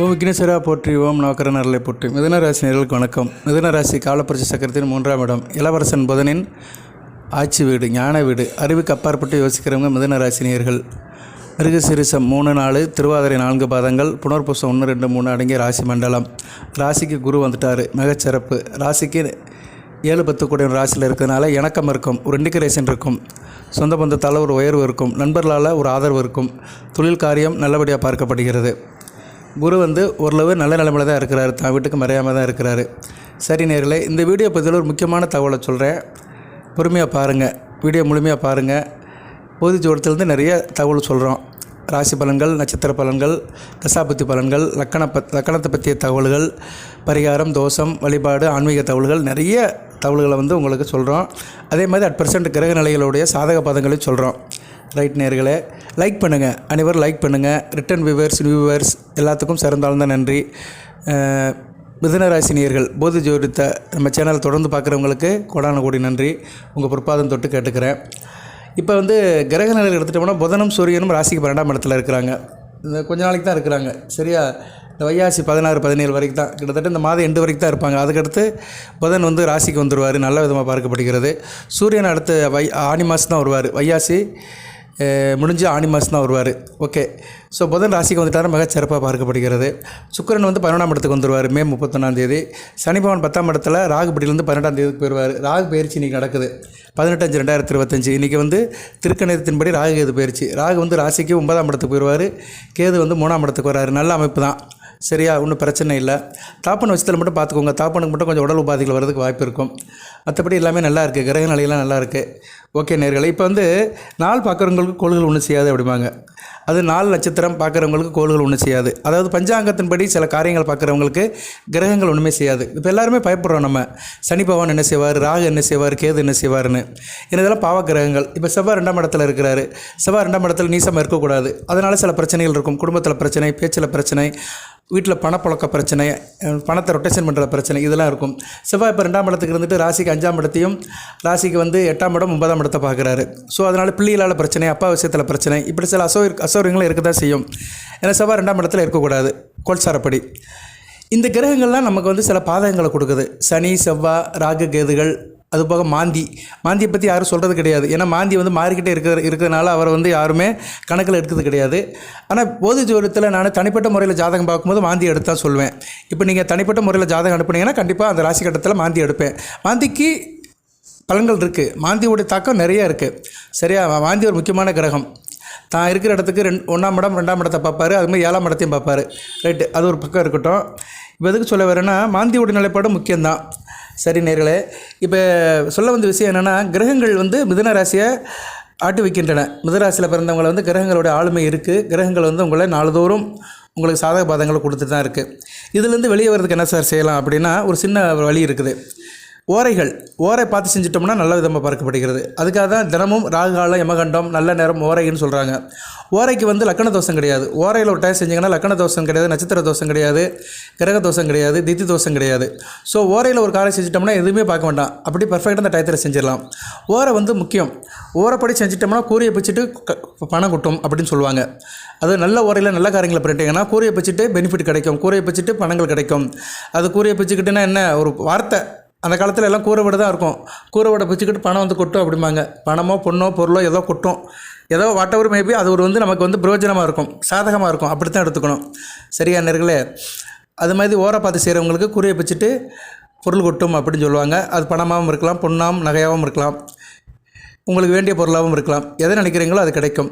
ஓ விக்னேஸ்வரா போற்றி ஓம் நவக்கர நரலை போற்றி. மிதுன ராசி நேர்களுக்கு வணக்கம். மிதுன ராசி காலப்பரிசு சக்கரத்தின் மூன்றாம் இடம் இளவரசன் புதனின் ஆட்சி வீடு ஞான வீடு. அறிவுக்கு அப்பாற்பட்டு யோசிக்கிறவங்க மிதுன மிருக நேர்கள். மிருகசிரிசம் மூணு நாலு திருவாதிரை நான்கு பாதங்கள் புனர்பூசம் ஒன்று ரெண்டு மூணு அடங்கிய ராசி மண்டலம். ராசிக்கு குரு வந்துட்டார் மிகச்சிறப்பு ராசிக்கு ஏழு பத்து கூடிய ராசியில் இருக்கிறதுனால இணக்கம் இருக்கும் ஒரு இண்டிகரேஷன் இருக்கும். சொந்த பந்தத்தால் ஒரு உயர்வு இருக்கும் நண்பர்களால் ஒரு ஆதரவு இருக்கும். தொழில் காரியம் நல்லபடியாக பார்க்கப்படுகிறது. குரு வந்து ஓரளவு நல்ல நிலைமையில் தான் இருக்கிறாரு. தான் வீட்டுக்கு மறையாமல் தான் இருக்கிறாரு. சரி நேரில் இந்த வீடியோ பற்றியில் ஒரு முக்கியமான தகவலை சொல்கிறேன் பொறுமையாக பாருங்கள் வீடியோ முழுமையாக பாருங்கள் பொது ஜோடத்துலேருந்து நிறைய தகவல் சொல்கிறோம் ராசி பலன்கள் நட்சத்திர பலன்கள் தசாபுத்தி பலன்கள் லக்கண பத் லக்கணத்தை பற்றிய தகவல்கள் பரிகாரம் தோஷம் வழிபாடு ஆன்மீக தகவல்கள் நிறைய தகவல்களை வந்து உங்களுக்கு சொல்கிறோம் அதே மாதிரி அட் பர்சன்ட் கிரக நிலைகளுடைய சாதக பதங்களையும் சொல்கிறோம் ரைட் நேர்களே லைக் பண்ணுங்கள் அனைவரும் லைக் பண்ணுங்கள் ரிட்டன் வியூவர்ஸ் வியூவர்ஸ் எல்லாத்துக்கும் சிறந்தாழ்ந்த நன்றி. மிதனராசினியர்கள் போதி ஜோதித்த நம்ம சேனல் தொடர்ந்து பார்க்குறவங்களுக்கு கோடான கோடி நன்றி. உங்கள் பொற்பாதம் தொட்டு கேட்டுக்கிறேன். இப்போ வந்து கிரக நிலைகள் எடுத்துட்டோம்னா புதனும் சூரியனும் ராசிக்கு பன்னெண்டாம் இடத்துல இருக்கிறாங்க. இந்த கொஞ்ச நாளைக்கு தான் இருக்கிறாங்க. சரியா? இந்த வையாசி பதினாறு பதினேழு வரைக்கும் தான். கிட்டத்தட்ட இந்த மாதம் எண்டு வரைக்கும் தான் இருப்பாங்க. அதுக்கடுத்து புதன் வந்து ராசிக்கு வந்துடுவார் நல்ல விதமாக பார்க்கப்படுகிறது. சூரியன் அடுத்து வை ஆனி மாதம் தான் வருவார். வையாசி முடிஞ்சு ஆனி மாதம் தான் வருவார். ஓகே ஸோ புதன் ராசிக்கு வந்துட்டார் மிக சிறப்பாக பார்க்கப்படுகிறது. சுக்கிரன் வந்து பதினொன்றாம் இடத்துக்கு வந்துடுவார் மே முப்பத்தொன்னாம் தேதி. சனி பத்தாம் இடத்துல ராகுபடியிலேருந்து பன்னெண்டாம் தேதிக்கு போயிடுவார் ராகு பயிற்சி இன்றைக்கி நடக்குது. பதினெட்டு அஞ்சு ரெண்டாயிரத்தி இருபத்தஞ்சு. இன்றைக்கி வந்து திருக்கணிதத்தின்படி ராகு கேது பயிற்சி. ராகு வந்து ராசிக்கு ஒன்பதாம் இடத்துக்கு போயிடுவார் கேது வந்து மூணாம் இடத்துக்கு வர்றாரு. நல்ல அமைப்பு தான். சரியா ஒன்றும் பிரச்சனை இல்லை. தாப்பன் வச்சத்தில் மட்டும் பார்த்துக்கோங்க தாப்பனுக்கு மட்டும் கொஞ்சம் உடல் உபாதைகள் வரதுக்கு வாய்ப்பு இருக்கும். மற்றபடி எல்லாமே நல்லா இருக்குது கிரக நிலையெல்லாம் நல்லா இருக்குது ஓகே நேர்களை இப்போ வந்து நாள் பார்க்குறவங்களுக்கு கோள்கள் ஒன்றும் செய்யாது அப்படிம்பாங்க. அது நாலு நட்சத்திரம் பார்க்குறவங்களுக்கு கோள்கள் ஒன்றும் செய்யாது. அதாவது பஞ்சாங்கத்தின்படி சில காரியங்கள் பார்க்குறவங்களுக்கு கிரகங்கள் ஒன்றுமே செய்யாது. இப்போ எல்லாருமே பயப்படுறோம் நம்ம. சனி பகவான் என்ன செய்வார்? ராகு என்ன செய்வார்? கேது என்ன செய்வார்னு இதெல்லாம் பாவ கிரகங்கள். இப்போ செவ்வாய் ரெண்டாம் இடத்துல இருக்கிறாரு. செவ்வாய் ரெண்டாம் இடத்துல நீசமாக இருக்கக்கூடாது. அதனால் சில பிரச்சனைகள் இருக்கும். குடும்பத்தில் பிரச்சனை பேச்சில் பிரச்சனை வீட்டில் பணப்புழக்க பிரச்சனை பணத்தை ரொட்டேஷன் பண்ணுற பிரச்சனை இதெல்லாம் இருக்கும். செவ்வாய் இப்போ ரெண்டாம் இடத்துக்கு இருந்துட்டு ராசிக்கு அஞ்சாம் இடத்தையும் ராசிக்கு வந்து எட்டாம் இடம் ஒன்பதாம் இடத்தை பார்க்குறாரு. ஸோ அதனால் பிள்ளைகளால் பிரச்சனை அப்பா விஷயத்தில் பிரச்சனை இப்படி சில அசௌ அசௌரியங்களும் இருக்க தான் செய்யும். ஏன்னா செவ்வாய் ரெண்டாம் இடத்துல இருக்கக்கூடாது கோல்சாரப்படி. இந்த கிரகங்கள்லாம் நமக்கு வந்து சில பாதகங்களை கொடுக்குது. சனி செவ்வாய் ராகு கேதுகள் அது போக மாந்தி. மாந்தியை பற்றி யாரும் சொல்கிறது கிடையாது. ஏன்னா மாந்தி வந்து மாறிக்கிட்டே இருக்கிற இருக்கிறதுனால அவரை வந்து யாருமே கணக்கில் எடுக்கிறது கிடையாது. ஆனால் போதி ஜோதிடத்தில் நான் தனிப்பட்ட முறையில் ஜாதகம் பார்க்கும்போது மாந்தி எடுத்து தான் சொல்லுவேன். இப்போ நீங்கள் தனிப்பட்ட முறையில் ஜாதகம் அனுப்புனீங்கன்னா கண்டிப்பாக அந்த ராசி கட்டத்தில் மாந்தி எடுப்பேன். மாந்திக்கு பலன்கள் இருக்குது மாந்தியோடைய தாக்கம் நிறைய இருக்குது சரியா? மாந்தி ஒரு முக்கியமான கிரகம். தான் இருக்கிற இடத்துக்கு ரெண்டு ஒன்றாம் இடம் ரெண்டாம் இடத்தை பார்ப்பாரு. அதுமாதிரி ஏழாம் இடத்தையும் பார்ப்பாரு. ரைட்டு. அது ஒரு பக்கம் இருக்கட்டும். இப்போ எதுக்கு சொல்ல வரேன்னா மாந்தியோட நிலைப்பாடு முக்கியம்தான். சரி நேர்களே இப்போ சொல்ல வந்த விஷயம் என்னென்னா கிரகங்கள் வந்து மிதுன ராசியை ஆட்டி வைக்கின்றன. மிதராசியில் பிறந்தவங்களை வந்து கிரகங்களோட ஆளுமை இருக்குது கிரகங்கள் வந்து உங்களை நாள்தோறும் உங்களுக்கு சாதக பாதங்களை கொடுத்துட்டு தான் இருக்குது இதுலேருந்து வெளியே வர்றதுக்கு என்ன சார் செய்யலாம் அப்படின்னா ஒரு சின்ன வழி இருக்குது. ஓரைகள் ஓரை பார்த்து செஞ்சிட்டோம்னா நல்ல விதமாக பார்க்கப்படுகிறது அதுக்காக தான் தினமும் ராகுகாலம் யமகண்டம் நல்ல நேரம் ஓரைன்னு சொல்கிறாங்க ஓரைக்கு வந்து லக்கண தோஷம் கிடையாது. ஓரையில் ஒரு டைம் செஞ்சிங்கன்னா லக்கண தோஷம் கிடையாது நட்சத்திர தோஷம் கிடையாது கிரக தோஷம் கிடையாது தித்தி தோஷம் கிடையாது. ஸோ ஓரையில் ஒரு காரை செஞ்சிட்டோம்னா எதுவுமே பார்க்க வேண்டாம். அப்படி பர்ஃபெக்டாக அந்த டயத்தில் செஞ்சிடலாம். ஓரை வந்து முக்கியம். ஓரைப்படி செஞ்சிட்டோம்னா கூறியை பிச்சுட்டு க- பணம் கொட்டும் அப்படின்னு சொல்லுவாங்க. அது நல்ல ஓரையில் நல்ல காரியங்களை பண்ணிட்டீங்கன்னா கூரையை பிச்சுட்டு பெனிஃபிட் கிடைக்கும். கூரையை பிச்சுட்டு பணங்கள் கிடைக்கும். அது கூறியை பிச்சுக்கிட்டுன்னா என்ன? ஒரு வார்த்தை அந்த காலத்தில் எல்லாம் கூரை வீடு தான் இருக்கும். கூரை வீடை பிச்சுக்கிட்டு பணம் வந்து கொட்டும் அப்படிம்பாங்க. பணமோ பொண்ணோ பொருளோ ஏதோ கொட்டும். ஏதோ வாட் எவர் மேபி அது ஒரு வந்து நமக்கு வந்து பிரயோஜனமாக இருக்கும். சாதகமாக இருக்கும். அப்படி தான் எடுத்துக்கணும். சரியா நேர்களே? அது மாதிரி ஓரை பார்த்து செய்கிறவங்களுக்கு கூரையை பிச்சுட்டு பொருள் கொட்டும் அப்படின்னு சொல்லுவாங்க. அது பணமாகவும் இருக்கலாம் பொண்ணாகவும் நகையாகவும் இருக்கலாம். உங்களுக்கு வேண்டிய பொருளாகவும் இருக்கலாம். எதை நினைக்கிறீங்களோ அது கிடைக்கும்.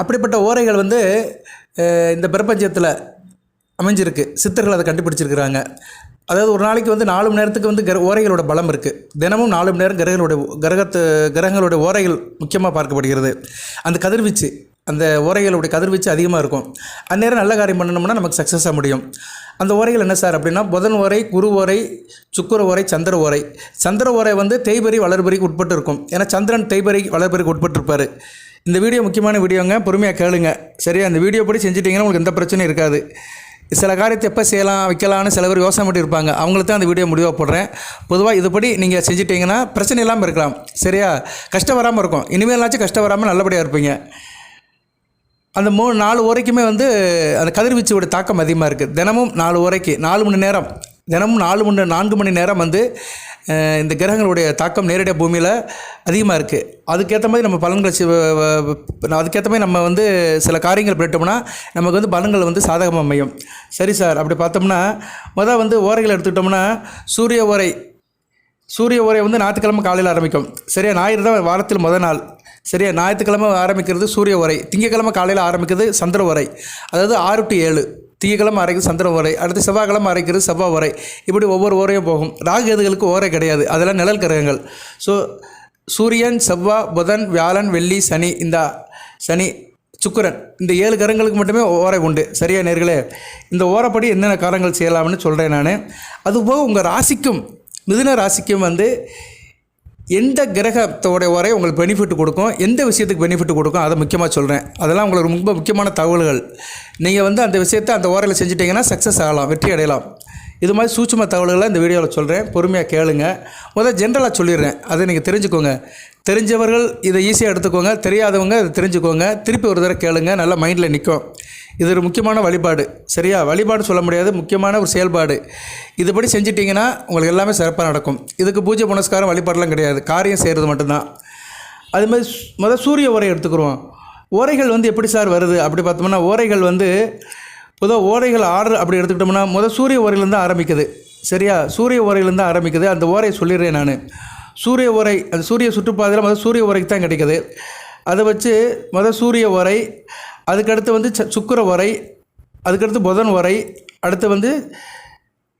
அப்படிப்பட்ட ஓரைகள் வந்து இந்த பிரபஞ்சத்தில் அமைஞ்சிருக்கு. சித்தர்கள் அதை கண்டுபிடிச்சிருக்கிறாங்க. அதாவது ஒரு நாளைக்கு வந்து நாலு மணி நேரத்துக்கு வந்து கிர ஓரைகளோட பலம் இருக்குது தினமும் நாலு மணி நேரம் கிரகங்களோட கிரகத்து கிரகங்களோட ஓரைகள் முக்கியமாக பார்க்கப்படுகிறது. அந்த கதிர்வீச்சு அந்த ஓரைகளுடைய கதிர்வீச்சு அதிகமாக இருக்கும். அந்நேரம் நல்ல காரியம் பண்ணணும்னா நமக்கு சக்ஸஸாக முடியும். அந்த ஓரைகள் என்ன சார் அப்படின்னா புதன் ஓரை குரு ஓரை சுக்கர ஓரை சந்திர ஓரை. சந்திர ஓரை வந்து தேய்பறி வளர்பறிக்கு உட்பட்டு இருக்கும். ஏன்னா சந்திரன் தேய்பறி வளர்பறிக்கு உட்பட்டிருப்பார். இந்த வீடியோ முக்கியமான வீடியோங்க. பொறுமையாக கேளுங்க. சரியா? இந்த வீடியோ படி செஞ்சிட்டிங்கன்னா உங்களுக்கு எந்த பிரச்சனையும் இருக்காது. சில காரியத்தை எப்போ செய்யலாம் வைக்கலாம்னு சில பேர் யோசனை பண்ணி இருப்பாங்க. அவங்களுக்கு தான் அந்த வீடியோ முடிவாக போடுறேன். பொதுவாக இதுபடி நீங்கள் செஞ்சிட்டிங்கன்னா பிரச்சனை இல்லாமல் இருக்கலாம். சரியா? கஷ்டம் வராமல் இருக்கும். இனிமேலாச்சும் கஷ்டம் வராமல் நல்லபடியாக இருப்பீங்க. அந்த மூணு நாலு உரைக்குமே வந்து அந்த கதிர்வீச்சோட தாக்கம் அதிகமாக இருக்குது தினமும் நாலு உரைக்கு நாலு மணி நேரம். தினமும் நாலு மணி நான்கு மணி நேரம் வந்து இந்த கிரகங்களுடைய தாக்கம் நேரடியாக பூமியில் அதிகமாக இருக்குது அதுக்கேற்ற மாதிரி நம்ம பலன்களை அதுக்கேற்ற மாதிரி நம்ம வந்து சில காரியங்கள் பண்ணிட்டோம்னா நமக்கு வந்து பலன்கள் வந்து சாதகமாக அமையும். சரி சார் அப்படி பார்த்தோம்னா மொதல் வந்து ஓரைகள் எடுத்துக்கிட்டோம்னா சூரிய ஓரை சூரிய உரை வந்து ஞாயிற்றுக்கிழமை காலையில் ஆரம்பிக்கும். சரியா ஞாயிறு தான் வாரத்தில் முதல் நாள். சரியா ஞாயிற்றுக்கிழமை ஆரம்பிக்கிறது சூரிய உரை திங்கக்கிழமை காலையில் ஆரம்பிக்கிறது சந்திர உரை அதாவது ஆறு டு ஏழு. திங்கக்கிழமை அரைக்கு சந்திர வரை அடுத்து செவ்வாய்க்கிழமை அரைக்கிறது செவ்வாய் உரை இப்படி ஒவ்வொரு ஓரையும் போகும். ராகு எதுகளுக்கு ஓரை கிடையாது. அதெல்லாம் நிழல் கிரகங்கள். ஸோ சூரியன் செவ்வாய் புதன் வியாழன் வெள்ளி சனி இந்த சனி சுக்கிரன் இந்த ஏழு கிரகங்களுக்கு மட்டுமே ஓரை உண்டு. சரியா நேர்களே? இந்த ஓரப்படி என்னென்ன காரங்கள் செய்யலாம்னு சொல்கிறேன் நான். அதுபோக உங்கள் ராசிக்கும் மிதுன ராசிக்கும் வந்து எந்த கிரகத்தோடைய வரை உங்களுக்கு பெனிஃபிட் கொடுக்கும் எந்த விஷயத்துக்கு பெனிஃபிட் கொடுக்கும் அதை முக்கியமாக சொல்கிறேன் அதெல்லாம் உங்களுக்கு ரொம்ப முக்கியமான தகவல்கள். நீங்கள் வந்து அந்த விஷயத்தை அந்த ஓரையில் செஞ்சிட்டிங்கன்னா சக்ஸஸ் ஆகலாம் வெற்றி அடையலாம். இது மாதிரி சூட்சம தகவல்களை இந்த வீடியோவில் சொல்கிறேன் பொறுமையாக கேளுங்க. முதல்ல ஜென்ரலாக சொல்லிடுறேன். அதை நீங்கள் தெரிஞ்சுக்கோங்க. தெரிஞ்சவர்கள் இதை ஈஸியாக எடுத்துக்கோங்க. தெரியாதவங்க அதை தெரிஞ்சுக்கோங்க. திருப்பி ஒரு தடவை கேளுங்க. நல்லா மைண்டில் நிற்கும் இது ஒரு முக்கியமான வழிபாடு. சரியா? வழிபாடு சொல்ல முடியாது முக்கியமான ஒரு செயல்பாடு. இதுபடி செஞ்சிட்டிங்கன்னா உங்களுக்கு எல்லாமே சிறப்பாக நடக்கும். இதுக்கு பூஜை புனஸ்காரம் வழிபாடெலாம் கிடையாது. காரியம் செய்கிறது மட்டும்தான். அது மாதிரி முதல் சூரிய உரை எடுத்துக்கிறோம் ஓரைகள் வந்து எப்படி சார் வருது? அப்படி பார்த்தோம்னா ஓரைகள் வந்து பொதுவாக ஓரைகள் ஆர்டர் அப்படி எடுத்துக்கிட்டோம்னா முதல் சூரிய ஓரையிலேருந்து ஆரம்பிக்குது. சரியா? சூரிய ஓரையிலேருந்து ஆரம்பிக்குது. அந்த ஓரையை சொல்லிடுறேன் நான். சூரிய ஓரை அந்த சூரிய சுற்றுப்பாதையில் முதல் சூரிய உரைக்கு தான் கிடைக்குது. அதை வச்சு முதல் சூரிய உரை அதுக்கடுத்து வந்து ச- உரை அதுக்கடுத்து புதன் உரை அடுத்து வந்து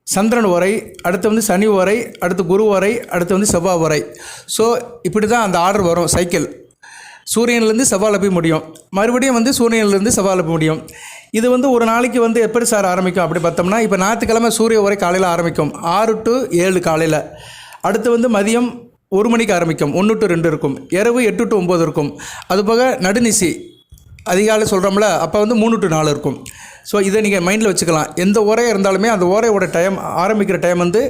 சந்திரன் உரை அடுத்து வந்து சனி உரை அடுத்து குரு உரை அடுத்து வந்து செவ்வாய் உரை ஸோ இப்படி தான் அந்த ஆர்டர் வரும் சைக்கிள் சூரியன்லேருந்து செவ்வாய் போய் முடியும். மறுபடியும் வந்து சூரியன்லேருந்து செவ்வாய் போய் முடியும். இது வந்து ஒரு நாளைக்கு வந்து எப்படி சார் ஆரம்பிக்கும்? அப்படி பார்த்தோம்னா இப்போ ஞாயிற்றுக்கிழமை சூரிய உரை காலையில் ஆரம்பிக்கும். ஆறு டு ஏழு காலையில். அடுத்து வந்து மதியம் ஒரு மணிக்கு ஆரம்பிக்கும். ஒன்று டு ரெண்டு இருக்கும். இரவு எட்டு டு ஒம்பது இருக்கும். அதுபோக நடுநிசி அதிகாலை சொல்கிறோம்ல அப்போ வந்து மூணு டு நாலு இருக்கும். ஸோ இதை நீங்கள் மைண்டில் வச்சுக்கலாம். எந்த ஓரையாக இருந்தாலுமே அந்த ஓரையோட டைம் ஆரம்பிக்கிற டைம் வந்து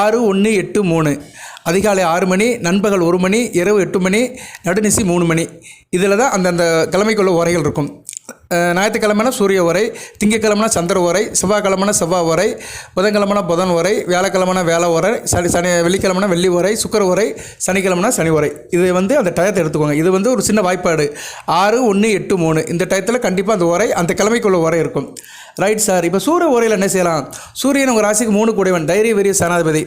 ஆறு ஒன்று எட்டு மூணு. அதிகாலை ஆறு மணி நண்பகல் ஒரு மணி இரவு எட்டு மணி நடுநிசி மூணு மணி. இதில் தான் அந்தந்த கிழமைக்குள்ள உரைகள் இருக்கும். ஞாயிற்றுக்கிழமைனா சூரிய உரை திங்கக்கிழமைனா சந்திர உரை செவ்வாய்க்கிழமைனா செவ்வாய் உரை புதன்கிழமைனா புதன் உரை வியாழக்கிழமைனா வேலை உரை சனி சனி வெள்ளிக்கிழமைனா வெள்ளி உரை சுக்கர உரை சனிக்கிழமைனா சனி உரை. இது வந்து அந்த டயத்தை எடுத்துக்கோங்க. இது வந்து ஒரு சின்ன வாய்ப்பாடு. ஆறு ஒன்று எட்டு மூணு. இந்த டயத்தில் கண்டிப்பாக அந்த உரை அந்த கிழமைக்குள்ள உரை இருக்கும். ரைட் சார் இப்போ சூரிய உரையில் என்ன செய்யலாம்? சூரியன் உங்கள் ராசிக்கு மூணு கூடைவன் தைரிய வெறிய சனாதிபதி.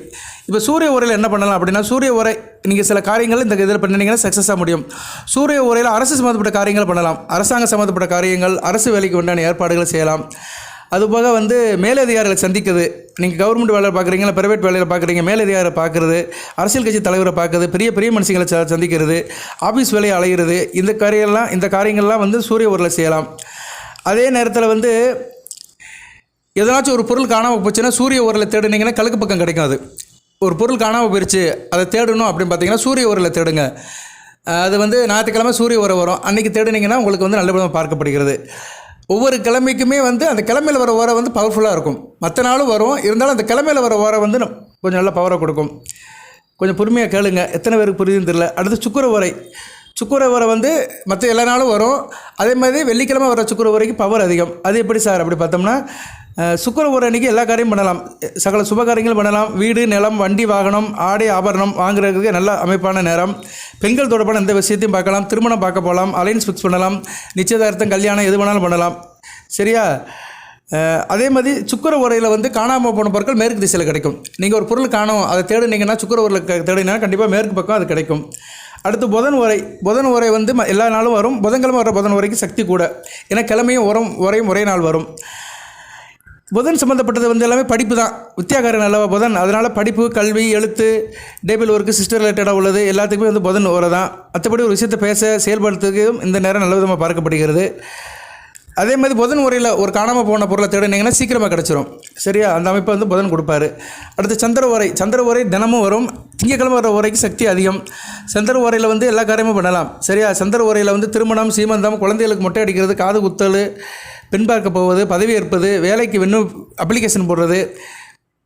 இப்போ சூரிய உரையில் என்ன பண்ணலாம் அப்படின்னா சூரிய உரை நீங்கள் சில காரியங்கள் இந்த இதில் பண்ணினீங்கன்னா சக்ஸஸாக முடியும். சூரிய உரையில் அரசு சம்மந்தப்பட்ட காரியங்கள் பண்ணலாம். அரசாங்க சம்மந்தப்பட்ட காரியங்கள் அரசு வேலைக்கு உண்டான ஏற்பாடுகள் செய்யலாம். அதுபோக வந்து மேலதிகாரிகளை சந்திக்கிறது நீங்கள் கவர்மெண்ட் வேலையை பார்க்குறீங்களா ப்ரைவேட் வேலையில் பார்க்குறீங்க மேலதிகாரியை பார்க்குறது அரசியல் கட்சி தலைவரை பார்க்குறது பெரிய பெரிய மனுஷங்களை சந்திக்கிறது ஆஃபீஸ் வேலையை அலைகிறது இந்த காரியெல்லாம் இந்த காரியங்கள்லாம் வந்து சூரிய உரையில் செய்யலாம். அதே நேரத்தில் வந்து எதனாச்சும் ஒரு பொருள் காணாமல் போச்சுன்னா சூரிய உரலை தேடுனீங்கன்னா கிழக்கு பக்கம் கிடைக்கும் அது ஒரு பொருள் காணாமல் போயிடுச்சு அதை தேடணும் அப்படின்னு பார்த்தீங்கன்னா சூரிய உரலை தேடுங்க. அது வந்து ஞாயிற்றுக்கிழமை சூரிய உரம் வரும். அன்றைக்கி தேடுனீங்கன்னா உங்களுக்கு வந்து நல்லபடியாக பார்க்கப்படுகிறது. ஒவ்வொரு கிழமைக்குமே வந்து அந்த கிழமையில் வர உரம் வந்து பவர்ஃபுல்லாக இருக்கும். மற்ற நாளும் வரும். இருந்தாலும் அந்த கிழமையில் வர உரம் வந்து நம்- கொஞ்சம் நல்ல பவரை கொடுக்கும். கொஞ்சம் பொறுமையாக கேளுங்க. எத்தனை பேருக்கு புரியுதுன்னு தெரியல. அடுத்து சுக்குர உரை. சுக்கர உரை வந்து மற்ற எல்லா நாளும் வரும். அதே மாதிரி வெள்ளிக்கிழமை வர சுக்கர உரைக்கு பவர் அதிகம். அது எப்படி சார்? அப்படி பார்த்தோம்னா சுக்கர உரை அன்றைக்கி எல்லா காரியமும் பண்ணலாம். சகல சுபகாரியங்களும் பண்ணலாம். வீடு நிலம் வண்டி வாகனம் ஆடை ஆபரணம் வாங்குறதுக்கு நல்ல அமைப்பான நேரம். பெண்கள் தொடர்பான எந்த விஷயத்தையும் பார்க்கலாம். திருமணம் பார்க்க போகலாம். அலைன்ஸ் ஃபிக்ஸ் பண்ணலாம். நிச்சயதார்த்தம் கல்யாணம் எது வேணாலும் பண்ணலாம். சரியா? அதே மாதிரி சுக்கர உரையில் வந்து காணாமல் போன பொருட்கள் மேற்கு திசையில் கிடைக்கும். நீங்கள் ஒரு பொருள் காணும் அதை தேடினீங்கன்னா சுக்கர உரையில் தேடினா கண்டிப்பாக மேற்கு பக்கம் அது கிடைக்கும். அடுத்து புதன் உரை புதன் உரை வந்து ம- எல்லா நாளும் வரும். புதன்கிழமை வர புதன் உரைக்கு சக்தி கூட. ஏன்னா கிழமையும் உரம் உரையும் ஒரே நாள் வரும். புதன் சம்மந்தப்பட்டது வந்து எல்லாமே படிப்பு தான். வித்தியாகாரன் அல்லவா புதன். அதனால் படிப்பு கல்வி எழுத்து டேபிள் ஒர்க்கு சிஸ்டர் ரிலேட்டடாக உள்ளது. எல்லாத்துக்குமே வந்து புதன் ஓரை தான். மற்றபடி ஒரு விஷயத்தை பேச செயல்படுத்துறதுக்கும் இந்த நேரம் நல்ல விதமாக பார்க்கப்படுகிறது அதே மாதிரி புதன் உரையில் ஒரு காணாமல் போன பொருளை தேடினீங்கன்னா சீக்கிரமாக கிடச்சிரும். சரியா? அந்த அமைப்பை வந்து புதன் கொடுப்பாரு. அடுத்து சந்திர உரை. சந்திர உரை தினமும் வரும். திங்கக்கிழமை வர உரைக்கு சக்தி அதிகம். சந்திர உரையில் வந்து எல்லா காரியமும் பண்ணலாம். சரியா? சந்திர உரையில் வந்து திருமணம் சீமந்தம் குழந்தைகளுக்கு மொட்டை அடிக்கிறது காது குத்தல் பின்பார்க்க போவது பதவியேற்பது வேலைக்கு விண்ணு அப்ளிகேஷன் போடுறது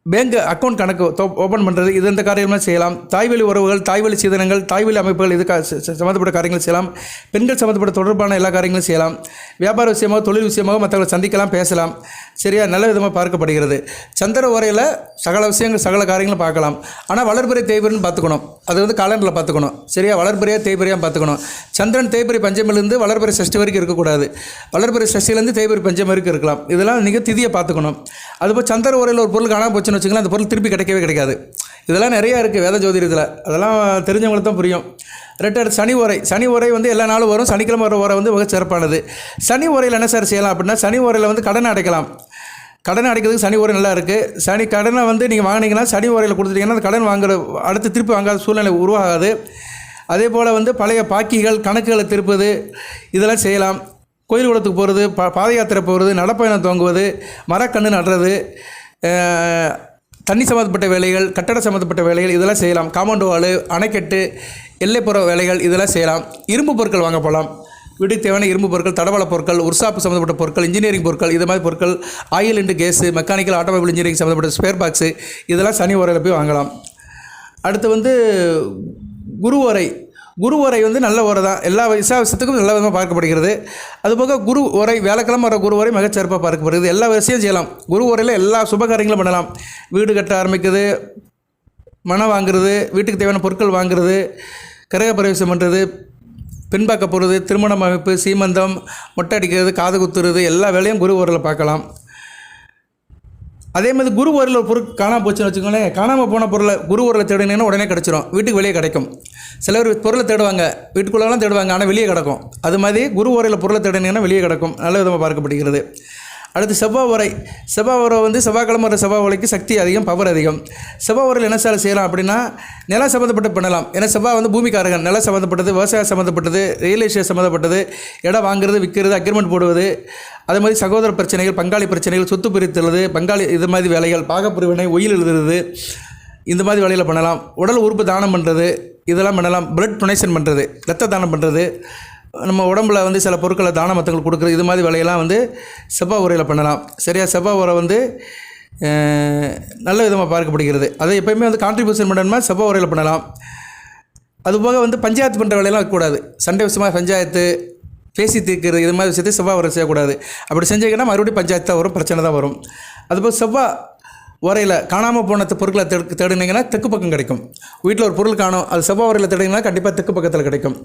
பேங்க் அக்கௌண்ட் கணக்கு ஓப்பன் பண்ணுறது இது இந்த காரியங்களும் செய்யலாம். தாய்வழி உறவுகள் தாய்வழி சீதனங்கள் தாய்வழி அமைப்புகள் இது ச- சம்மந்தப்பட்ட காரியங்கள் செய்யலாம். பெண்கள் சம்மந்தப்பட்ட தொடர்பான எல்லா காரியங்களும் செய்யலாம். வியாபார விஷயமாக தொழில் விஷயமாக மற்றவங்களை சந்திக்கலாம் பேசலாம். சரியா? நல்ல விதமாக பார்க்கப்படுகிறது. சந்திர உரையில் சகல விஷயங்கள் சகல காரியங்களும் பார்க்கலாம். ஆனால் வளர்பிறை தேய்பிரைன்னு பார்த்துக்கணும். அது வந்து காலண்டரில் பார்த்துக்கணும். சரியா? வளர்பிறையாக தேய்பிரையாக பார்த்துக்கணும். சந்திரன் தேய்பிரை பஞ்சமிலிருந்து வளர்பிறை சஷ்டி வரைக்கும் இருக்கக்கூடாது. வளர்பிறை சஷ்டிலேருந்து தேய்பிரை பஞ்சம் வரைக்கும் இருக்கலாம். இதெல்லாம் நீங்கள் திதியை பார்த்துக்கணும். அதுபோல் சந்திர உரையில் ஒரு பொருள் காணாமல் போச்சுன்னு வச்சுக்கலாம் அந்த பொருள் திருப்பி கிடைக்கவே கிடைக்காது. இதெல்லாம் நிறையா இருக்குது வேத ஜோதிடத்தில். அதெல்லாம் தெரிஞ்சவங்களுக்கு தான் புரியும். ரெட்டர் சனி உரை சனி உரை வந்து எல்லா நாளும் வரும். சனிக்கிழமை வர உரை வந்து மிக சிறப்பானது. சனி உரையில் என்ன சார் செய்யலாம் அப்படின்னா சனி உரையில் வந்து கடன் அடைக்கலாம். கடன் அடைக்கிறதுக்கு சனி உரை நல்லா இருக்குது சனி கடனை வந்து நீங்கள் வாங்கினீங்கன்னா சனி உரையில் கொடுத்துட்டீங்கன்னா அந்த கடன் வாங்குற அடுத்து திருப்பி வாங்காத சூழ்நிலை உருவாகாது. அதே போல் வந்து பழைய பாக்கிகள் கணக்குகளை திருப்பது இதெல்லாம் செய்யலாம். கோயில் குளத்துக்கு போகிறது பா பாத யாத்திரை போகிறது நடப்பயணம் தொங்குவது மரக்கன்று நடுறது தண்ணி சம்மந்தப்பட்ட வேலைகள் கட்டட சம்மந்தப்பட்ட வேலைகள் இதெல்லாம் செய்யலாம். காம்பவுண்ட் வால் அணைக்கட்டு எல்லைப்புற வேலைகள் இதெல்லாம் செய்யலாம். இரும்பு பொருட்கள் வாங்க போகலாம். வீட்டுக்கு தேவையான இரும்பு பொருட்கள் தடவள பொருட்கள் உர்சாப்பு சம்மந்தப்பட்ட பொருட்கள் இன்ஜினியரிங் பொருட்கள் இது மாதிரி பொருட்கள் oil and gas mechanical automobile engineering சம்மந்தப்பட்ட ஸ்பேர் பாக்ஸு இதெல்லாம் சனி உரையில் போய் வாங்கலாம். அடுத்து வந்து குரு உரை குரு உரை வந்து நல்ல உரை தான். எல்லா விசாவசத்துக்கும் நல்ல விதமாக பார்க்கப்படுகிறது. அதுபோக குரு உரை வேலைக்கிழமை வர குரு உரை மிகச்சிறப்பாக பார்க்கப்படுகிறது. எல்லா விஷயம் செய்யலாம். குரு உரையில் எல்லா சுபகாரியங்களும் பண்ணலாம். வீடு கட்ட ஆரம்பிக்கிறது மனம் வாங்குறது வீட்டுக்கு தேவையான பொருட்கள் வாங்குறது கிரக பிரவேசம் பண்ணுறது பின்பாக்க போகிறது திருமணம் அமைப்பு சீமந்தம் மொட்டை அடிக்கிறது காது குத்துறது எல்லா வேலையும் குரு உரையில் பார்க்கலாம். அதே மாதிரி குரு உரையில் ஒரு பொருள் காணாமல் போச்சுன்னு வச்சுக்கோங்களேன். காணாமல் போன பொருளை குரு உரையில் தேடினீங்கன்னா உடனே கிடச்சிரும். வீட்டுக்கு வெளியே கிடைக்கும். சிலர் பொருளை தேடுவாங்க வீட்டுக்குள்ளெல்லாம் தேடுவாங்க ஆனால் வெளியே கிடக்கும். அது மாதிரி குரு உரையில் பொருளை தேடினீங்கன்னா வெளியே கிடக்கும். நல்ல விதமாக பார்க்கப்படுகிறது. அடுத்து செவ்வாய் உரை செவ்வாய் உரை வந்து செவ்வாய்க்கிழமை வர செவ்வாய் உரைக்கு சக்தி அதிகம் பவர் அதிகம். செவ்வாய் உரையில் என்ன சார் செய்யலாம் அப்படின்னா நிலம் சம்மந்தப்பட்டு பண்ணலாம். ஏன்னா செவ்வாய் வந்து பூமிக்காரர்கள் நிலம் சம்மந்தப்பட்டது விவசாயம் சம்மந்தப்பட்டது ரியல் எஸ்டேட் சம்மந்தப்பட்டது இடம் வாங்குறது விற்கிறது அக்ரிமெண்ட் போடுவது. அதே மாதிரி சகோதர பிரச்சனைகள் பங்காளி பிரச்சனைகள் சொத்து பிரித்துள்ளது பங்காளி இது மாதிரி வேலைகள் பாகப்பிரிவினை ஒயில் எழுதுறது இந்த மாதிரி வேலையில் பண்ணலாம். உடல் உறுப்பு தானம் பண்ணுறது இதெல்லாம் பண்ணலாம். பிளட் டொனேஷன் பண்ணுறது ரத்த தானம் பண்ணுறது நம்ம உடம்புல வந்து சில பொருட்களை தான மத்தங்களுக்கு கொடுக்குறது இது மாதிரி வேலையெல்லாம் வந்து செவ்வாய் உரையில் பண்ணலாம். சரியா? செவ்வாய் உரை வந்து நல்ல விதமாக பார்க்கப்படுகிறது. அதை எப்பயுமே வந்து கான்ட்ரிபியூஷன் பண்ணணுமா செவ்வாய் உரையில் பண்ணலாம். அதுபோக வந்து பஞ்சாயத்து பண்ணுற வேலையெல்லாம் இருக்கக்கூடாது. சண்டை விஷயமாக பஞ்சாயத்து பேசி தீர்க்கிறது இது மாதிரி விஷயத்தை செவ்வாய் உரை செய்யக்கூடாது. அப்படி செஞ்சீங்கன்னா மறுபடியும் பஞ்சாயத்து தான் வரும் பிரச்சனை தான் வரும். அதுபோல் செவ்வாய் உரையில் காணாமல் போன பொருட்களை தேடு தேடினீங்கன்னா தெற்கு பக்கம் கிடைக்கும். வீட்டில் ஒரு பொருள் காணும் அது செவ்வாய் உரையில் தேடினீங்கன்னா கண்டிப்பாக தெற்கு பக்கத்தில் கிடைக்கும்.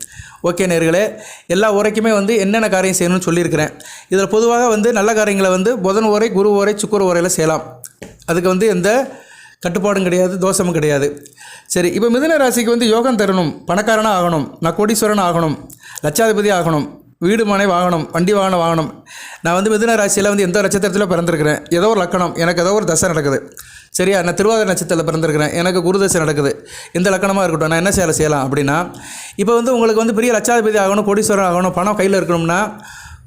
ஓகே நேர்களே எல்லா உரைக்குமே வந்து என்னென்ன காரியம் செய்யணும்னு சொல்லியிருக்கிறேன். இதில் பொதுவாக வந்து நல்ல காரியங்களை வந்து புதன் உரை குரு உரை சுக்கர உரையில் செய்யலாம். அதுக்கு வந்து எந்த கட்டுப்பாடும் கிடையாது தோஷமும் கிடையாது. சரி இப்போ மிதன ராசிக்கு வந்து யோகம் தரணும் பணக்காரனாக ஆகணும் நான் கோடீஸ்வரன் ஆகணும் லட்சாதிபதி ஆகணும். வீடு மனை வாகனம் வண்டி வாகன வாகனம். நான் வந்து மிதுன ராசியில் வந்து எந்த நட்சத்திரத்தில் பிறந்திருக்கிறேன். ஏதோ ஒரு லக்கணம் எனக்கு ஏதோ ஒரு தசை நடக்குது. சரியா? நான் திருவாதிரை நட்சத்திரத்தில் பிறந்திருக்கிறேன். எனக்கு குருதசை நடக்குது. இந்த லக்கணமாக இருக்கட்டும் நான் என்ன செய்யலாம் செய்யலாம் அப்படின்னா இப்போ வந்து உங்களுக்கு வந்து பெரிய லட்சாதிபதி ஆகணும் கோடீஸ்வரர் ஆகணும் பணம் கையில் இருக்கணும்னா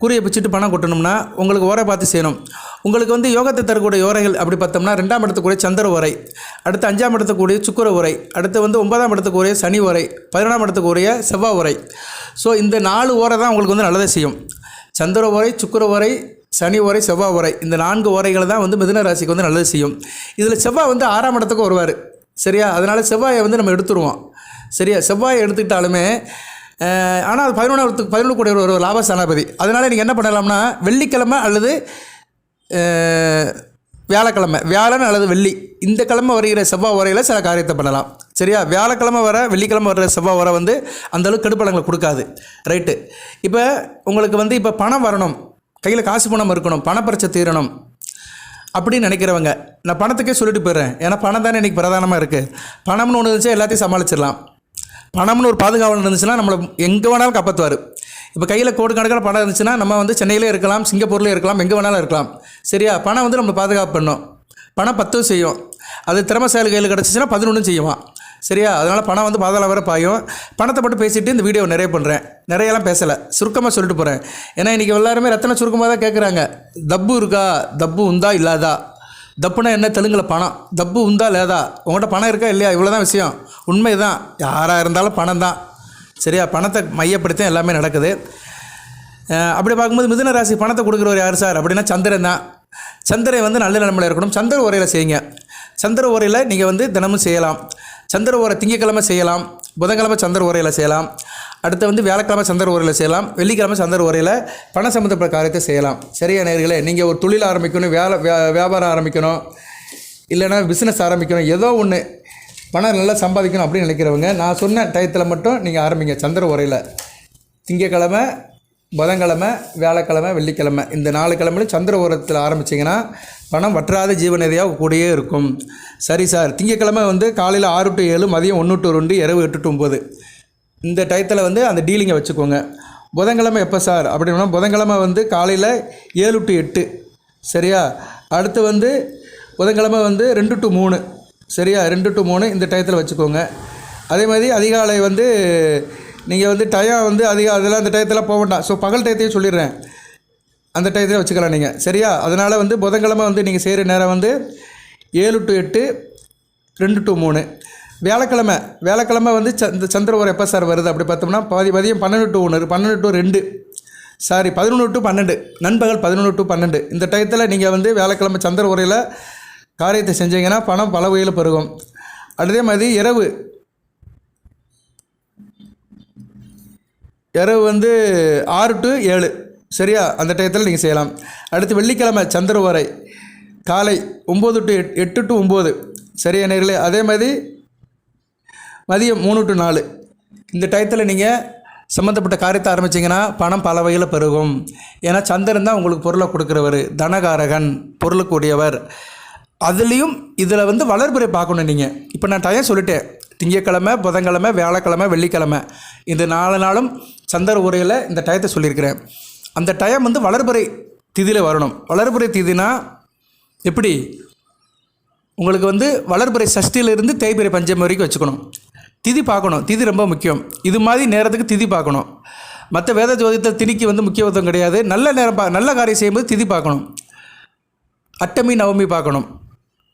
குறியை பிச்சுட்டு பணம் கொட்டணும்னா உங்களுக்கு ஓரை பார்த்து செய்யணும். உங்களுக்கு வந்து யோகத்தை தரக்கூடிய ஓரைகள் அப்படி பார்த்தோம்னா ரெண்டாம் இடத்துக்குரிய சந்திர உரை அடுத்து அஞ்சாம் இடத்துக்குரிய சுக்கர உரை அடுத்து வந்து ஒன்பதாம் இடத்துக்குரிய சனி உரை பதினொன்றாம் இடத்துக்குரிய செவ்வாய் உரை ஸோ இந்த நாலு ஓரை தான் உங்களுக்கு வந்து நல்லதை செய்யும். சந்திர உரை சுக்கர உரை சனி உரை செவ்வாய் உரை இந்த நான்கு உரைகளை தான் வந்து மிதுன ராசிக்கு வந்து நல்லது செய்யும். இதில் செவ்வாய் வந்து ஆறாம் இடத்துக்கு வருவார். சரியா? அதனால் செவ்வாயை வந்து நம்ம எடுத்துருவோம். சரியா? செவ்வாயை எடுத்துக்கிட்டாலுமே ஆனால் அது பதினொன்றாவதுக்கு பதினொன்று கூட ஒரு லாபஸ்தானாபதி. அதனால் நீங்கள் என்ன பண்ணலாம்னா வெள்ளிக்கிழமை அல்லது வியாழக்கிழமை வியாழன் அல்லது வெள்ளி இந்த கிழமை வருகிற செவ்வாய் உரையில் சில காரியத்தை பண்ணலாம். சரியா? வியாழக்கிழமை வர வெள்ளிக்கிழமை வர செவ்வாய் உரை வந்து அந்தளவுக்கு கெடுப்பலங்களை கொடுக்காது. ரைட்டு. இப்போ உங்களுக்கு வந்து இப்போ பணம் வரணும். கையில் காசு பணம் இருக்கணும். பணப்பிரச்சனை தீரணும். அப்படின்னு நினைக்கிறவங்க நான் பணத்துக்கே சொல்லிட்டு போயிடுறேன். ஏன்னா பணம் தானே இன்றைக்கி பிரதானமாக இருக்குது பணம்னு ஒன்று இருந்துச்சு எல்லாத்தையும் சமாளிச்சிடலாம். பணம்னு ஒரு பாதுகாவலன் இருந்துச்சுன்னா நம்மளை எங்கே வேணாலும் காப்பாற்றுவார் இப்போ கையில் கோடு கணக்கில் பணம் இருந்துச்சுன்னா நம்ம வந்து சென்னையிலே இருக்கலாம் சிங்கப்பூர்லேயே இருக்கலாம் எங்கே வேணாலும் இருக்கலாம். சரியா? பணம் வந்து நம்மளை பாதுகாப்பு பண்ணும். பணம் பத்தும் செய்யும். அது திறமசாலி கையில் கிடச்சிச்சின்னா பதினொன்றும் செய்வான் சரியா? அதனால் பணம் வந்து பாதாள வர பாயும். பணத்தை மட்டும் பேசிட்டு இந்த வீடியோ நிறைய பண்ணுறேன் நிறையெல்லாம் பேசலை. சுருக்கமாக சொல்லிட்டு போகிறேன் ஏன்னா இன்றைக்கி எல்லாருமே ரத்தன சுருக்கமாக தான் கேட்குறாங்க தப்பு இருக்கா? தப்பு உண்டா? இல்லாதா? தப்புனா என்ன? தெலுங்கில் பணம். தப்பு உண்டா லேதா உங்கள்கிட்ட பணம் இருக்கா இல்லையா? இவ்வளோ தான் விஷயம். உண்மை தான் யாராக இருந்தாலும் பணம் தான் சரியா? பணத்தை மையப்படுத்தி எல்லாமே நடக்குது. அப்படி பார்க்கும்போது மிதுன ராசி பணத்தை கொடுக்குறவர் யார் சார்? அப்படின்னா சந்திரன் தான். சந்திரன் வந்து நல்ல நிலமையில் இருக்கணும். சந்திர உரையில் செய்யுங்க. சந்திர உரையில் நீங்கள் வந்து தினமும் செய்யலாம். சந்திர ஓரை திங்கக்கிழமை செய்யலாம். புதன்கிழமை சந்திர உரையில் செய்யலாம். அடுத்து வந்து வியாழக்கிழமை சந்திர உரையில் செய்யலாம். வெள்ளிக்கிழமை சந்திர உரையில் பண சம்மந்தப்பட்ட காரியத்தை செய்யலாம். சரியா நேர்களே நீங்கள் ஒரு தொழில் ஆரம்பிக்கணும் வேலை வியாபாரம் ஆரம்பிக்கணும் இல்லைன்னா பிஸ்னஸ் ஆரம்பிக்கணும் ஏதோ ஒன்று பணம் நல்லா சம்பாதிக்கணும் அப்படின்னு நினைக்கிறவங்க நான் சொன்ன டயத்தில் மட்டும் நீங்கள் ஆரம்பிங்க. சந்திர உரையில் திங்கக்கிழமை புதன்கிழமை வியாழக்கிழமை வெள்ளிக்கிழமை இந்த நாலு கிழமையிலும் சந்திர உரத்தில் ஆரம்பிச்சிங்கன்னா பணம் வற்றாத ஜீவநதியாக கூடயே இருக்கும். சரி சார் திங்கக்கிழமை வந்து காலையில் ஆறு டு ஏழு மதியம் ஒன்று டு ரெண்டு இரவு எட்டு டு ஒம்பது இந்த டயத்தில் வந்து அந்த டீலிங்கை வச்சுக்கோங்க. புதன்கிழமை எப்போ சார்? அப்படின்னா புதன்கிழமை வந்து காலையில் ஏழு டு எட்டு. சரியா? அடுத்து வந்து புதன்கிழமை வந்து ரெண்டு டு மூணு. சரியா? ரெண்டு டு மூணு இந்த டயத்தில் வச்சுக்கோங்க. அதே மாதிரி அதிகாலை வந்து நீங்கள் வந்து டயம் வந்து அதிக அதெல்லாம் அந்த டயத்தில் போக வேண்டாம். ஸோ பகல் டயத்தையும் சொல்லிடுறேன். அந்த டயத்தில் வச்சுக்கலாம் நீங்கள் சரியா? அதனால் வந்து புதன்கிழமை வந்து நீங்கள் செய்கிற நேரம் வந்து ஏழு டு எட்டு ரெண்டு டு மூணு. வியாழக்கிழமை வியாழக்கிழமை வந்து இந்த சந்திர சந்திரவரம் எப்போ சார் வருது அப்படி பார்த்தோம்னா பாதி பதியம் பன்னெண்டு டு ஒன்று பன்னெண்டு டு ரெண்டு. சாரி பதினொன்று டு பன்னெண்டு. நண்பகல் பதினொன்று டு பன்னெண்டு. இந்த டயத்தில் நீங்கள் வந்து வியாழக்கிழமை சந்திர உரையில் காரியத்தை செஞ்சீங்கன்னா பணம் பல வகையில் பெருகும். அதே மாதிரி இரவு. இரவு வந்து ஆறு டு ஏழு. சரியா? அந்த டயத்தில் நீங்கள் செய்யலாம். அடுத்து வெள்ளிக்கிழமை சந்திர உரை காலை ஒம்பது டு எட் எட்டு டு ஒம்பது. சரியா நேர்களே? அதே மாதிரி மதியம் மூணு டு நாலு. இந்த டயத்தில் நீங்கள் சம்மந்தப்பட்ட காரியத்தை ஆரம்பிச்சிங்கன்னா பணம் பல வகையில் பெருகும். ஏன்னா சந்திரன் தான் உங்களுக்கு பொருளை கொடுக்குறவர். தனகாரகன் பொருளுக்குரியவர். அதுலேயும் இதில் வந்து வளர்பிறை பார்க்கணும் நீங்கள் இப்போ நான் டயம் சொல்லிட்டேன். திங்கக்கிழமை புதன்கிழமை வியாழக்கிழமை வெள்ளிக்கிழமை. இந்த நாலு நாளும் சந்திர உரையில் இந்த டயத்தை சொல்லியிருக்கிறேன். அந்த டயம் வந்து வளர்பிறை திதியில் வரணும். வளர்பிறை திதினா எப்படி? உங்களுக்கு வந்து வளர்பிறை சஷ்டியிலிருந்து தேய்பிரை பஞ்சமி வரைக்கும் வச்சுக்கணும். திதி பார்க்கணும். திதி ரொம்ப முக்கியம். இது மாதிரி நேரத்துக்கு திதி பார்க்கணும். மற்ற வேத ஜோதிடத்தில் திதிக்கு வந்து முக்கியத்துவம் கிடையாது. நல்ல நேரம் பா நல்ல காரியம் செய்யும்போது திதி பார்க்கணும். அட்டமி நவமி பார்க்கணும்.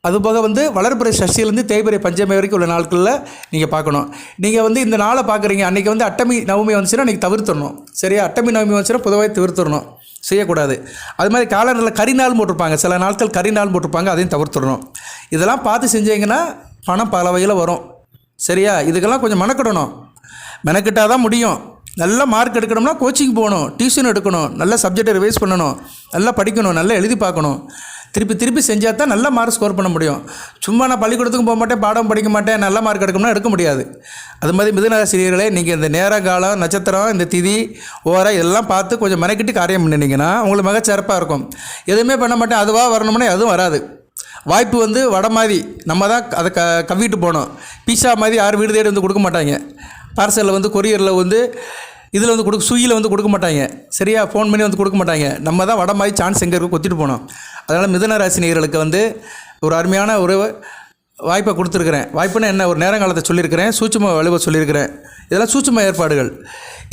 அதுபோக வந்து வளர்ப்புறை சஷ்டியிலேருந்து தேய்பிறை பஞ்சமி வரைக்கும் உள்ள நாட்களில் நீங்கள் பார்க்கணும். நீங்கள் வந்து இந்த நாளை பார்க்குறீங்க. அன்றைக்கி வந்து அட்டமி நவமி வந்துச்சுன்னா அன்றைக்கி தவிர்த்துடணும். சரியா? அட்டமி நவமி வந்துச்சுன்னா பொதுவாக தவிர்த்துடணும். செய்யக்கூடாது. அது மாதிரி காலண்டரில் கரிநாள் போட்டிருப்பாங்க. சில நாட்கள் கரிநாள் போட்டிருப்பாங்க. அதையும் தவிர்த்துடணும். இதெல்லாம் பார்த்து செஞ்சீங்கன்னா பணம் பல வகையில் வரும். சரியா? இதுக்கெல்லாம் கொஞ்சம் மெனக்கிடணும். மெனக்கிட்டால் தான் முடியும். நல்ல மார்க் எடுக்கணும்னா கோச்சிங் போகணும். டியூஷன் எடுக்கணும். நல்ல சப்ஜெக்டை ரிவைஸ் பண்ணணும். நல்லா படிக்கணும். நல்லா எழுதி பார்க்கணும். திருப்பி திருப்பி செஞ்சால் தான் நல்ல மார்க் ஸ்கோர் பண்ண முடியும். சும்மா நான் பள்ளிக்கூடத்துக்கும் போக மாட்டேன் பாடம் படிக்க மாட்டேன் நல்ல மார்க் எடுக்கணும்னா எடுக்க முடியாது. அது மாதிரி மிதுனராசிரியர்களே நீங்கள் இந்த நேர காலம் நட்சத்திரம் இந்த திதி ஓரம் இதெல்லாம் பார்த்து கொஞ்சம் மெனக்கிட்டு காரியம் பண்ணினீங்கன்னா உங்களுக்கு மிக சிறப்பாக இருக்கும். எதுவுமே பண்ண மாட்டேன் அதுவாக வரணும்னா எதுவும் வராது. வாய்ப்பு வந்து வடை மாதிரி. நம்ம தான் அதை க கவ்விட்டு போகணும். பீஸா மாதிரி யாரும் வீடு தேடி வந்து கொடுக்க மாட்டாங்க. பார்சலில் வந்து கொரியரில் வந்து இதில் வந்து கொடுக்க சுயில் வந்து கொடுக்க மாட்டாங்க. சரியா? ஃபோன் பண்ணி வந்து கொடுக்க மாட்டாங்க. நம்ம தான் வடை மாதிரி சான்ஸ் எங்கே இருக்கோ கொத்திட்டு போனோம் அதனால் மிதுன ராசினியர்களுக்கு வந்து ஒரு அருமையான ஒரு வாய்ப்பை கொடுத்துருக்குறேன். வாய்ப்புன்னா என்ன? ஒரு நேரங்காலத்தை சொல்லியிருக்கிறேன் சூட்சும வலுவை சொல்லியிருக்கிறேன் இதெல்லாம் சூட்சும ஏற்பாடுகள்.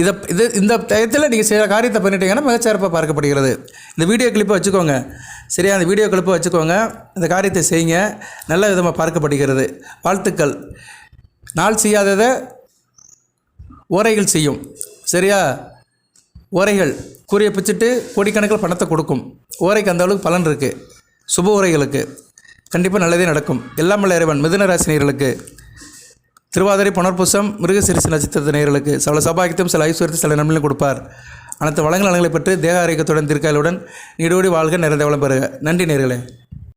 இதை இது இந்த டயத்தில் நீங்கள் செய்கிற காரியத்தை பண்ணிட்டீங்கன்னா மிகச்சிறப்பாக பார்க்கப்படுகிறது. இந்த வீடியோ கிளிப்பை வச்சுக்கோங்க. சரியா? அந்த வீடியோ கிளிப்பை வச்சுக்கோங்க. இந்த காரியத்தை செய்யுங்க. நல்ல விதமாக பார்க்கப்படுகிறது. வாழ்த்துக்கள். நாள் செய்யாததை ஓரைகள் செய்யும். சரியா? ஓரைகள். கூறிய பிச்சுட்டு கோடிக்கணக்கில் பணத்தை கொடுக்கும். ஓரைக்கு அந்த அளவுக்கு பலன் இருக்குது சுப உரைகளுக்கு கண்டிப்பாக நல்லதே நடக்கும். எல்லாம் வல்ல இறைவன் மிதுன ராசினியர்களுக்கு திருவாதிரை புனர்பூசம் மிருகசிரிசி நட்சத்திரத்தின் நேர்களுக்கு சில சபாகித்தம் சில ஐஸ்வர்யத்தை சில நன்மையும் கொடுப்பார். அனைத்து வளங்கள் நலங்களை பெற்று தேக ஆரோக்கியத்துடன் திருக்காயலுடன் நீடோடி வாழ்க நிறைந்த வளம் பெறுக. நன்றி நேர்களே